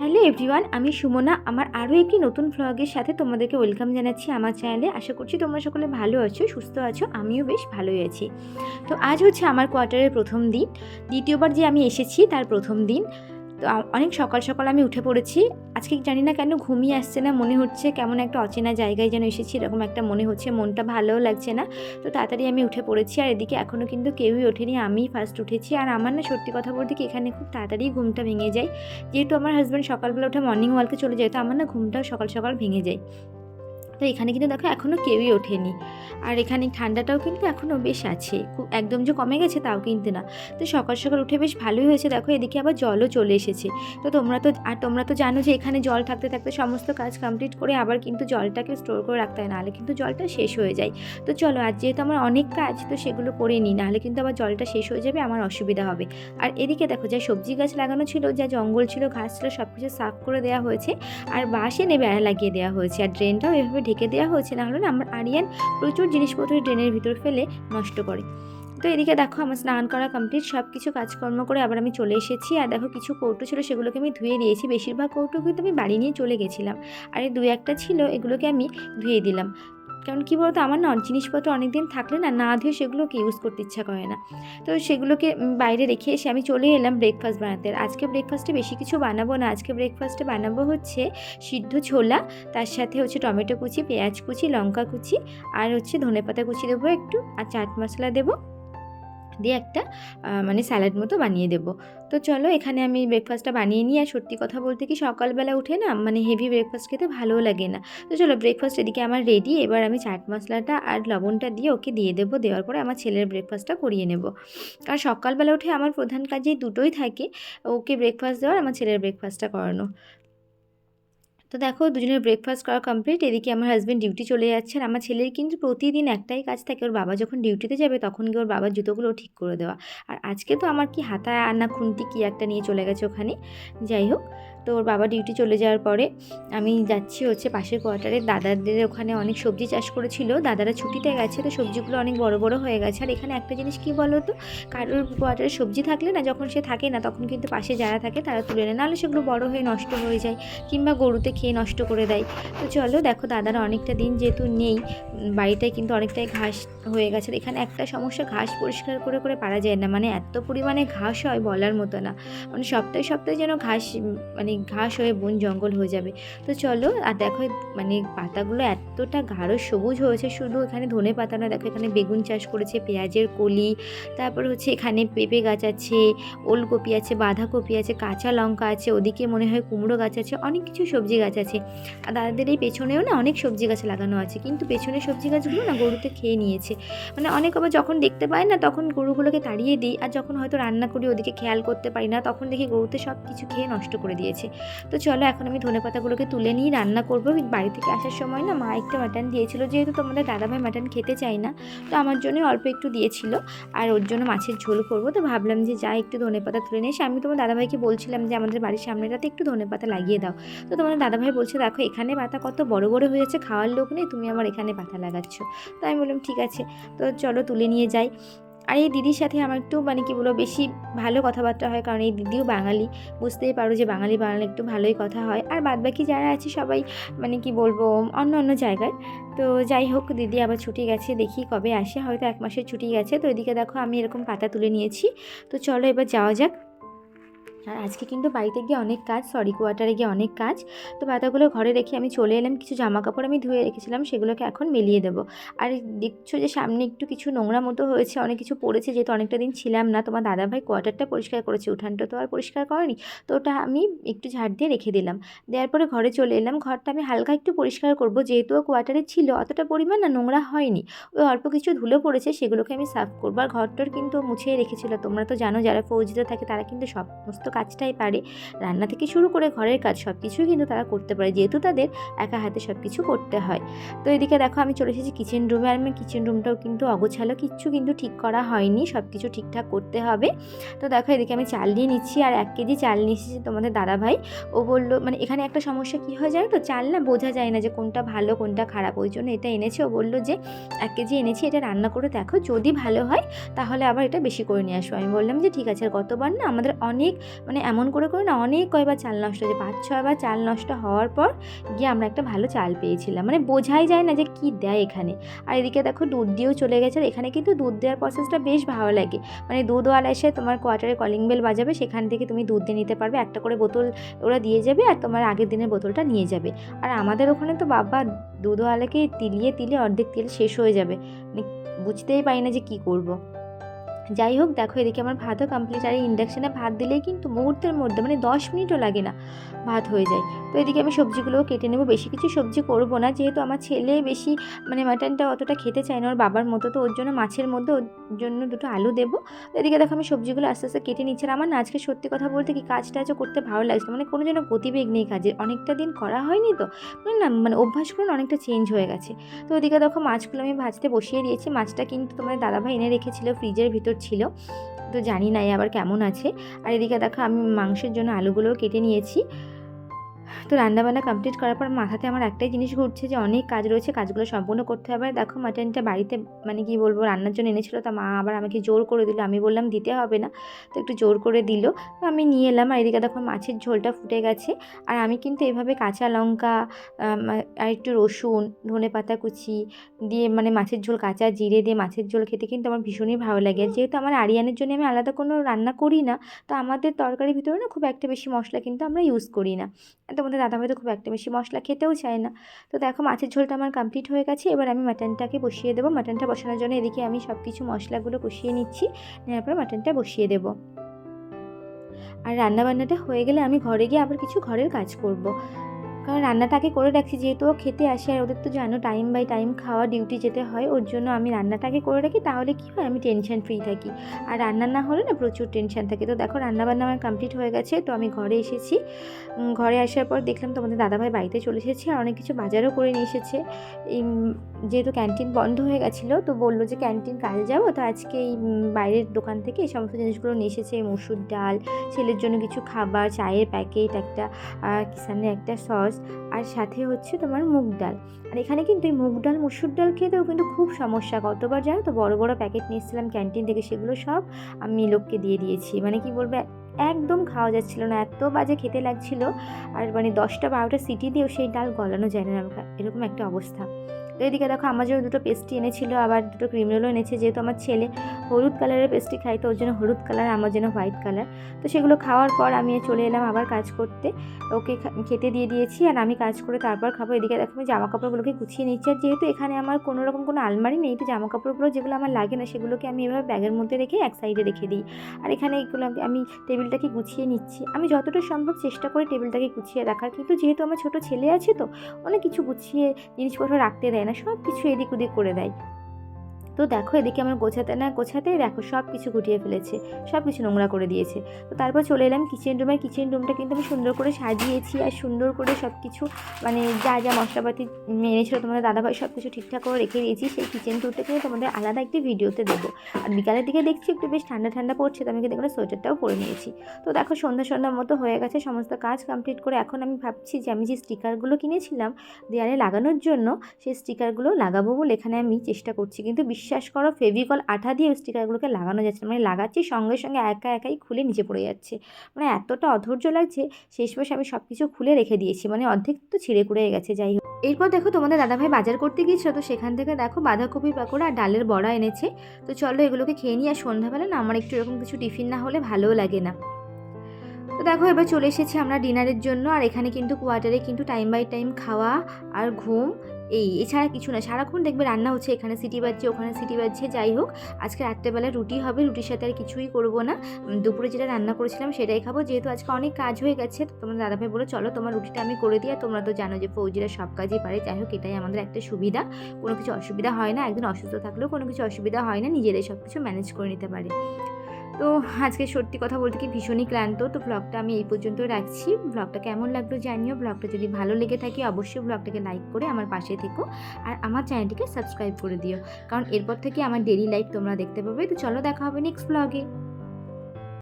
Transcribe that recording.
Hello everyone, আমি সুমনা। আমার আরও একটি নতুন ভ্লগের সাথে তোমাদেরকে ওয়েলকাম জানাচ্ছি আমার চ্যানেলে আশা করছি তোমরা সকলে ভালো আছো, সুস্থ আছো, আমিও বেশ ভালোই আছি। তো আজ হচ্ছে আমার কোয়ার্টারের প্রথম দিন। দ্বিতীয়বার যে আমি এসেছি, তার প্রথম দিন। তো অনেক সকাল সকাল আমি উঠে পড়েছি। আজকে জানি না কেন ঘুমিয়ে আসছে না, মনে হচ্ছে কেমন একটা অচেনা জায়গায় যেন এসেছি, এরকম একটা মনে হচ্ছে, মনটা ভালোও লাগছে না। তো তাড়াতাড়ি আমি উঠে পড়েছি আর এদিকে এখনও কিন্তু কেউই ওঠেনি আমি ফার্স্ট উঠেছি। আর আমার না সত্যি কথা বলতে কি, এখানে খুব তাড়াতাড়ি ঘুমটা ভেঙে যায়। যেহেতু আমার হাজব্যান্ড সকালবেলা উঠে মর্নিং ওয়ার্কে চলে যায়, তো আমার না ঘুমটাও সকাল সকাল ভেঙে যায়। তো এখানে কিন্তু দেখো এখনও কেউই ওঠেনি। আর এখানে ঠান্ডাটাও কিন্তু এখনও বেশ আছে। খুব একদম যে কমে গেছে তাও কিন্তু না। তো সকাল সকাল উঠে বেশ ভালোই হয়েছে। দেখো এদিকে আবার জলও চলে এসেছে। তো তোমরা তো আর তোমরা তো জানো যে এখানে জল থাকতে থাকতে সমস্ত কাজ কমপ্লিট করে আবার কিন্তু জলটাকে স্টোর করে রাখতে হয়। নাহলে কিন্তু জলটা শেষ হয়ে যায়। তো চলো আর যেহেতু আমার অনেক কাজ, তো সেগুলো করে নিই। নাহলে কিন্তু আবার জলটা শেষ হয়ে যাবে, আমার অসুবিধা হবে। আর এদিকে দেখো, যা সবজি গাছ লাগানো ছিল, যা জঙ্গল ছিল, ঘাস ছিল সব কিছু সাফ করে দেওয়া হয়েছে। আর বাঁশ এনে বেড়া লাগিয়ে দেওয়া হয়েছে। আর ড্রেনটাও এভাবে ঢেকে দেওয়া হয়েছে না হলে না আমার আরিয়ান প্রচুর জিনিসপত্র ড্রেনের ভিতর ফেলে নষ্ট করে। তো এদিকে দেখো আমার স্নান করা কমপ্লিট সব কিছু কাজকর্ম করে আবার আমি চলে এসেছি। আর দেখো কিছু কৌটো ছিল, সেগুলোকে আমি ধুয়ে দিয়েছি বেশিরভাগ কৌটো কিন্তু আমি বাড়ি নিয়ে চলে গেছিলাম। আর এই দু একটা ছিল, এগুলোকে আমি ধুয়ে দিলাম। কারণ কী বলতো, আমার না জিনিসপত্র অনেক দিন থাকলে না না ধুয়ে সেগুলোকে ইউজ করতে ইচ্ছা করে না। তো সেগুলোকে বাইরে রেখে এসে আমি চলে এলাম ব্রেকফাস্ট বানাতে। আজকে ব্রেকফাস্টে বেশি কিছু বানাবো না। আজকে ব্রেকফাস্টে বানাবো হচ্ছে সিদ্ধ ছোলা, তার সাথে হচ্ছে টমেটো কুচি, পেঁয়াজ কুচি, লঙ্কা কুচি, আর হচ্ছে ধনেপাতা কুচি দেবো একটু, আর চাট মশলা দেবো। দিয়ে একটা মানে স্যালাড মতো বানিয়ে দেবো। তো চলো এখানে আমি ব্রেকফাস্টটা বানিয়ে নিই। আর সত্যি কথা বলতে কি সকালবেলা উঠে না মানে হেভি ব্রেকফাস্ট খেতে ভালোও লাগে না। তো চলো ব্রেকফাস্ট এদিকে আমার রেডি এবার আমি চাট মশলাটা আর লবণটা দিয়ে ওকে দিয়ে দেবো। দেওয়ার পরে আমার ছেলের ব্রেকফাস্টটা করিয়ে নেব। আর সকালবেলা উঠে আমার প্রধান কাজেই দুটোই থাকে। ওকে ব্রেকফাস্ট দেওয়ার, আমার ছেলের ব্রেকফাস্টটা করানো। তো দেখো, দুজনের ব্রেকফাস্ট করা কমপ্লিট এদিকে আমার হাজব্যান্ড ডিউটি চলে যাচ্ছে আর আমার ছেলের কিন্তু প্রতিদিন একটাই কাজ থাকে, ওর বাবা যখন ডিউটিতে যাবে তখন গিয়ে ওর বাবার জুতোগুলো ঠিক করে দেওয়া। আর আজকে তো আমার কি হাতা আনা খুন্তি কি একটা নিয়ে চলে গেছে ওখানে। যাই হোক তো ওর বাবা ডিউটি চলে যাওয়ার পরে আমি যাচ্ছি হচ্ছে পাশের কোয়ার্টারে দাদাদের ওখানে অনেক সবজি চাষ করেছিল দাদারা ছুটিতে গেছে তো সবজিগুলো অনেক বড় বড় হয়ে গেছে। আর এখানে একটা জিনিস কী বলো তো কারোর কোয়ার্টারে সবজি থাকলে না যখন সে থাকে না তখন কিন্তু পাশে যারা থাকে তারা তুলে নেয়। নাহলে সেগুলো বড় হয়ে নষ্ট হয়ে যায় কিংবা গরুতে খেয়ে নষ্ট করে দেয়। তো চলো দেখো দাদারা অনেকটা দিন যেহেতু নেই বাড়িটায় কিন্তু অনেকটাই ঘাস হয়ে গেছে। এখানে একটা সমস্যা ঘাস পরিষ্কার করে করে পারা যায় না। মানে এত পরিমাণে ঘাস হয় বলার মতো না। মানে সপ্তাহে সপ্তাহে যেন ঘাস উম, মানে ঘাস হয়ে বন জঙ্গল হয়ে যাবে। তো চলো, আর দেখো মানে পাতাগুলো এতটা গাঢ় সবুজ হয়েছে, শুধু এখানে ধনে পাতা না, দেখো এখানে বেগুন চাষ করেছে, পেঁয়াজের কলি, তারপর হচ্ছে এখানে পেঁপে গাছ আছে, ওলকপি আছে, বাঁধাকপি আছে, কাঁচা লঙ্কা আছে, ওদিকে মনে হয় কুমড়ো গাছ আছে, অনেক কিছু সবজি গাছ আছে। আর দাদাদের এই পেছনেও না অনেক সবজি গাছ লাগানো আছে, কিন্তু পেছনের সবজি গাছগুলো না গরুতে খেয়ে নিয়েছে। মানে অনেক আবার যখন দেখতে পাই না, তখন গরুগুলোকে তাড়িয়ে দিই, আর যখন হয়তো রান্না করি, ওদিকে খেয়াল করতে পারি না, তখন দেখি গরুতে সব কিছু খেয়ে নষ্ট করে দিয়েছে। তো চলো এখন আমি ধনে পাতাগুলোকে তুলে নিয়ে রান্না করব। বাড়ি থেকে আসার সময় না মা একটা মাটন দিয়েছিল, যেহেতু তোমাদের দাদাভাই মাটন খেতে চাই না, তো আমার জন্য অল্প একটু দিয়েছিল। আর ওর জন্য মাছের ঝোল করব। তো ভাবলাম যে যা একটু ধনে পাতা তুলে নিয়ে আমি তোমার দাদাভাইকে বলছিলাম যে আমাদের বাড়ির সামনেটাতে একটু ধনে পাতা লাগিয়ে দাও। তো তোমাদের দাদাভাই বলছে, দেখো, এখানে পাতা কত বড় বড় হয়েছে, খাওয়ার লোক নেই, তুমি আমার এখানে পাতা লাগাচ্ছ। তো আমি বললাম, ঠিক আছে। তো চলো তুলে নিয়ে যাই। আর এই দিদির সাথে আমার একটু মানে কি বলব, বেশি ভালো কথাবার্তা হয়। কারণ এই দিদিও বাঙালি। বুঝতেই পারো যে বাঙালি বাঙালি একটু ভালোই কথা হয়। আর বাদবাকি যারা আছে, সবাই মানে কি বলব, অন্য অন্য জায়গায় তো যাই হোক, দিদি আবার ছুটি গেছে, দেখি কবে আসে। হয়তো এক মাসের ছুটি গেছে। তো এদিকে দেখো, আমি এরকম পাতা তুলে নিয়েছি। তো চলো এবার যাওয়া যাক। আর আজকে কিন্তু বাড়িতে গিয়ে অনেক কাজ সরি কোয়ার্টারে গিয়ে অনেক কাজ। তো পাতাগুলো ঘরে রেখে আমি চলে এলাম, কিছু জামা কাপড় আমি ধুয়ে রেখেছিলাম, সেগুলোকে এখন মেলিয়ে দেবো। আর দেখছ যে সামনে একটু কিছু নোংরা মতো হয়েছে, অনেক কিছু পড়েছে, যেহেতু অনেকটা দিন ছিলাম না, তোমার দাদাভাই কোয়ার্টারটা পরিষ্কার করেছে, উঠানটা তো আর পরিষ্কার করেনি, তো ওটা আমি একটু ঝাড় দিয়ে রেখে দিলাম। দেওয়ার পরে ঘরে চলে এলাম, ঘরটা আমি হালকা একটু পরিষ্কার করব, যেহেতু কোয়ার্টারে ছিল, অতটা পরিমাণ না, নোংরা হয়নি। ওই অল্প কিছু ধুলো পড়েছে, সেগুলোকে আমি সাফ করব। আর ঘরটার কিন্তু ও মুছিয়ে রেখেছিল, তোমরা তো জানো, যারা ফৌজিতে থাকে, তারা কিন্তু সমস্ত কাজটাই পারে। রান্না থেকে শুরু করে ঘরের কাজ সব কিছুই কিন্তু তারা করতে পারে, যেহেতু তাদের একা হাতে সব কিছু করতে হয়। তো এদিকে দেখো, আমি চলে এসেছি কিচেন রুমে আর আমি কিচেন রুমটাও কিন্তু অগোছালো, কিচ্ছু কিন্তু ঠিক করা হয়নি সব কিছু ঠিকঠাক করতে হবে। তো দেখো, এদিকে আমি চাল নিয়ে নিচ্ছি আর এক কেজি চাল নিয়ে এসেছি তোমাদের দাদাভাই। ও বলল মানে এখানে একটা সমস্যা কী হয় জানো তো? চাল না বোঝা যায় না যে কোনটা ভালো, কোনটা খারাপ, ওই জন্য এটা এনেছে। ও বলল যে এক কেজি এনেছি, এটা রান্না করে দেখো, যদি ভালো হয় তাহলে আবার এটা বেশি করে নিয়ে আসব আমি বললাম যে ঠিক আছে, আর গতবার না আমাদের অনেক মানে এমন করে করে না অনেক কয়বার চাল নষ্ট হয়েছে। পাঁচ, ছয়বার চাল নষ্ট হওয়ার পর গিয়ে আমরা একটা ভালো চাল পেয়েছিলাম। মানে বোঝাই যায় না যে কি দেয় এখানে। আর এদিকে দেখো দুধ দিয়েও চলে গেছে। আর এখানে কিন্তু দুধ দেওয়ার প্রসেসটা বেশ ভালো লাগে। মানে দুধওয়ালা এসে তোমার কোয়ার্টারে কলিং বেল বাজাবে। সেখান থেকে তুমি দুধ দিয়ে নিতে পারবে। একটা করে বোতল ওরা দিয়ে যাবে আর তোমার আগের দিনের বোতলটা নিয়ে যাবে। আর আমাদের ওখানে তো বাবা দুধওয়ালাকে তিলিয়ে তিলিয়ে অর্ধেক তেল শেষ হয়ে যাবে। মানে বুঝতেই পারি না যে কি করব। যাই হোক, দেখো এদিকে আমার ভাতও কমপ্লিট আর ইন্ডাকশানে ভাত দিলেই কিন্তু মুহূর্তের মধ্যে মানে দশ মিনিটও লাগে না ভাত হয়ে যায়। তো এদিকে আমি সবজিগুলোও কেটে নেব, বেশি কিছু সবজি করব না, যেহেতু আমার ছেলে বেশি মানে মাটনটা অতটা খেতে চায় না, ওর বাবার মতো, তো ওর জন্য মাছের মধ্যে ওর জন্য দুটো আলু দেবো। এদিকে দেখো আমি সবজিগুলো আস্তে আস্তে কেটে নিচ্ছি, আর আমার না আজকে সত্যি কথা বলতে কি কাজ টাজও করতে ভালো লাগছে মানে কোনো যেন গতিবেগ নেই কাজে, অনেকটা দিন করা হয়নি তো মানে না মানে অভ্যাসগুলো অনেকটা চেঞ্জ হয়ে গেছে। তো ওদিকে দেখো মাছগুলো আমি ভাজতে বসিয়ে দিয়েছি, মাছটা কিন্তু তোমার দাদাভাই এনে রেখেছিল ফ্রিজের ভিতর ছিল। তো জানি না আবার কেমন আছে। আর এদিকে দেখো আমি মাংসের জন্য আলুগুলোও কেটে নিয়েছি। তো রান্নাবান্না কমপ্লিট করার পর মাথাতে আমার একটাই জিনিস ঘুরছে যে অনেক কাজ রয়েছে, কাজগুলো সম্পূর্ণ করতে হবে। দেখো মাটনটা বাড়িতে মানে কি বলব, রান্নার জন্য এনেছিল, তা মা আবার আমাকে জোর করে দিল। আমি বললাম, দিতে হবে না। তো একটু জোর করে দিল। তো আমি নিয়ে এলাম আর এদিকে দেখো মাছের ঝোলটা ফুটে গেছে। আর আমি কিন্তু এভাবে কাঁচা লঙ্কা আর একটু রসুন, ধনে পাতা কুচি দিয়ে মানে মাছের ঝোল, কাঁচা জিরে দিয়ে মাছের ঝোল খেতে কিন্তু আমার ভীষণই ভালো লাগে। যেহেতু আমার আরিয়ানের জন্য আমি আলাদা কোনো রান্না করি না, তো আমাদের তরকারির ভিতরে না খুব একটা বেশি মশলা কিন্তু আমরা ইউজ করি না। তোমাদের দাদাভাই তো খুব একটা বেশি মশলা খেতেও চায় না। তো দেখো মাছের ঝোলটা আমার কমপ্লিট হয়ে গেছে। এবার আমি মাটনটাকে বসিয়ে দেবো। মাটনটা বসানোর জন্য এদিকে আমি সব কিছু মশলাগুলো কষিয়ে নিচ্ছি। নেওয়ার পর মাটনটা বসিয়ে দেবো। আর রান্নাবান্নাটা হয়ে গেলে আমি ঘরে গিয়ে আবার কিছু ঘরের কাজ করব। কারণ রান্নাটা আগে করে রাখছি, যেহেতু ও খেতে আসে আর ওদের তো জানো টাইম বাই টাইম খাওয়া ডিউটি যেতে হয়, ওর জন্য আমি রান্নাটাকে করে রাখি, তাহলে কী হয়, আমি টেনশন ফ্রি থাকি। আর রান্না না হলে না প্রচুর টেনশন থাকে। তো দেখো, রান্নাবান্না আমার কমপ্লিট হয়ে গেছে, তো আমি ঘরে এসেছি। ঘরে আসার পর দেখলাম তোমাদের দাদাভাই বাড়িতে চলে এসেছে আর অনেক কিছু বাজারও করে নিয়ে এসেছে। এই যেহেতু ক্যান্টিন বন্ধ হয়ে গেছিল, তো বলল যে ক্যান্টিন কাল যাব, তো আজকে এই বাইরের দোকান থেকে এই সমস্ত জিনিসগুলো নিয়ে এসেছে মসুর ডাল, ছেলের জন্য কিছু খাবার, চায়ের প্যাকেট একটা কিষানের একটা সস আর সাথে হচ্ছে তোমার মুগ ডাল। আর এখানে কিন্তু এই মুগ ডাল, মুসুর ডাল খেতেও কিন্তু খুব সমস্যা। কতবার জানো তো বড় বড় প্যাকেট নিয়েছিলাম ক্যান্টিন থেকে, সেগুলো সব আমি লোককে দিয়ে দিয়েছি। মানে কি বলব একদম খাওয়া যাচ্ছিল না, এত বাজে খেতে লাগছিল। আর মানে দশটা বারোটা সিটি দিয়েও সেই ডাল গলানো যায় না, এরকম একটা অবস্থা। তো এদিকে দেখো, আমার জন্য দুটো পেস্ট্রি এনেছিল, আবার দুটো ক্রিম রোলও এনেছে, যেহেতু আমার ছেলে হলুদ কালারের পেস্ট্রি খাই তো ওর জন্য হলুদ কালার আমার জন্য হোয়াইট কালার তো সেগুলো খাওয়ার পর আমি চলে এলাম আবার কাজ করতে। ওকে খেতে দিয়ে দিয়েছি, আর আমি কাজ করে তারপর খাব। এদিকে দেখো, আমি জামা কাপড়গুলোকে গুছিয়ে নিচ্ছি, আর যেহেতু এখানে আমার কোনো রকম কোনো আলমারি নেই, তো জামা কাপড়গুলো যেগুলো আমার লাগে না, সেগুলোকে আমি এভাবে ব্যাগের মধ্যে রেখে এক সাইডে রেখে দিই। আর এখানে এগুলো আমি- আমি টেবিলটাকে গুছিয়ে নিচ্ছি। আমি যতটা সম্ভব চেষ্টা করি টেবিলটাকে গুছিয়ে রাখার, কিন্তু যেহেতু আমার ছোট ছেলে আছে তো, অনেক কিছু গুছিয়ে, জিনিসপত্র রাখতে দেয় না সব কিছু এদিক ওদিক করে দেয়। তো দেখো এদিকে আমার গোছাতে না গোছাতে দেখো সব কিছু গুটিয়ে ফেলেছে সব কিছু নোংরা করে দিয়েছে। তো তারপর চলে এলাম কিচেন রুমের কিচেন রুমটা কিন্তু আমি সুন্দর করে সাজিয়েছি আর সুন্দর করে সব কিছু মানে যা যা মশলাপাতি এনেছিল তোমাদের দাদাভাই সব কিছু ঠিকঠাক করে রেখে দিয়েছি। সেই কিচেন টুরটা কিন্তু তোমাদের আলাদা একটি ভিডিওতে দেবো। আর বিকালের দিকে দেখছি একটু বেশ ঠান্ডা ঠান্ডা পড়ছে, তো আমি কিন্তু এখানে সোয়েটারটাও পরে নিয়েছি। তো দেখো সন্ধ্যা সন্ধ্যার মতো হয়ে গেছে, সমস্ত কাজ কমপ্লিট করে এখন আমি ভাবছি যে আমি যে স্টিকারগুলো কিনেছিলাম দেয়ালে লাগানোর জন্য, সেই স্টিকারগুলো লাগাবো বলে এখানে আমি চেষ্টা করছি। কিন্তু বিশ্বাস করো, ফেভিকল আঠা দিয়ে স্টিকারগুলোকে লাগানো যাচ্ছে মানে লাগাচ্ছি, সঙ্গে সঙ্গে একা একাই খুলে নিচে পড়ে যাচ্ছে। মানে এতটা অধৈর্য লাগছে, শেষমেশ আমি সব কিছু খুলে রেখে দিয়েছি। মানে অর্ধেক তো ছিঁড়ে কুড়ে গেছে, যাই হোক। এরপর দেখো তোমাদের দাদাভাই বাজার করতে গিয়েছিল, তো সেখান থেকে দেখো বাঁধাকপি পাকোড়া আর ডালের বড়া এনেছে। তো চলো এগুলোকে খেয়ে নিই, আর সন্ধ্যাবেলা না আমার একটু এরকম কিছু টিফিন না হলে ভালোও লাগে না। তো দেখো এবার চলে এসেছি আমরা ডিনারের জন্য, আর এখানে কিন্তু কোয়ার্টারে কিন্তু টাইম বাই টাইম খাওয়া আর ঘুম। এই, এছাড়া কিছু না। সারাক্ষণ দেখবে রান্না হচ্ছে এখানে সিটি বাজছে, ওখানে সিটি বাজছে, যাই হোক। আজকে রাত্রেবেলা রুটি হবে, রুটির সাথে আর কিছুই করব না। দুপুরে যেটা রান্না করেছিলাম সেটাই খাব। যেহেতু আজকে অনেক কাজ হয়ে গেছে তোমার দাদাভাই বলো চলো তোমার রুটিটা আমি করে দিই। আর তোমরা তো জানো যে ফৌজিরা সব কাজই পারে। যাই হোক, এটাই আমাদের একটা সুবিধা। কোনো কিছু অসুবিধা হয় না। একদিন অসুস্থ থাকলেও কোনো কিছু অসুবিধা হয় না। নিজেরাই সব কিছু ম্যানেজ করে নিতে পারে। তো আজকে সত্যি কথা বলতে কি ভীষণই ক্লান্ত। তো ব্লগটা আমি এই পর্যন্ত রাখছি। ব্লগটা কেমন লাগল জানিও। ব্লগটা যদি ভালো লেগে থাকে অবশ্যই ব্লগটাকে লাইক করে আমার পাশে থেকো। আর আমার চ্যানেলটিকে সাবস্ক্রাইব করে দিও। কারণ এরপর থেকে আমার ডেলি লাইফ তোমরা দেখতে পাবে। তো চলো দেখা হবে নেক্সট ব্লগে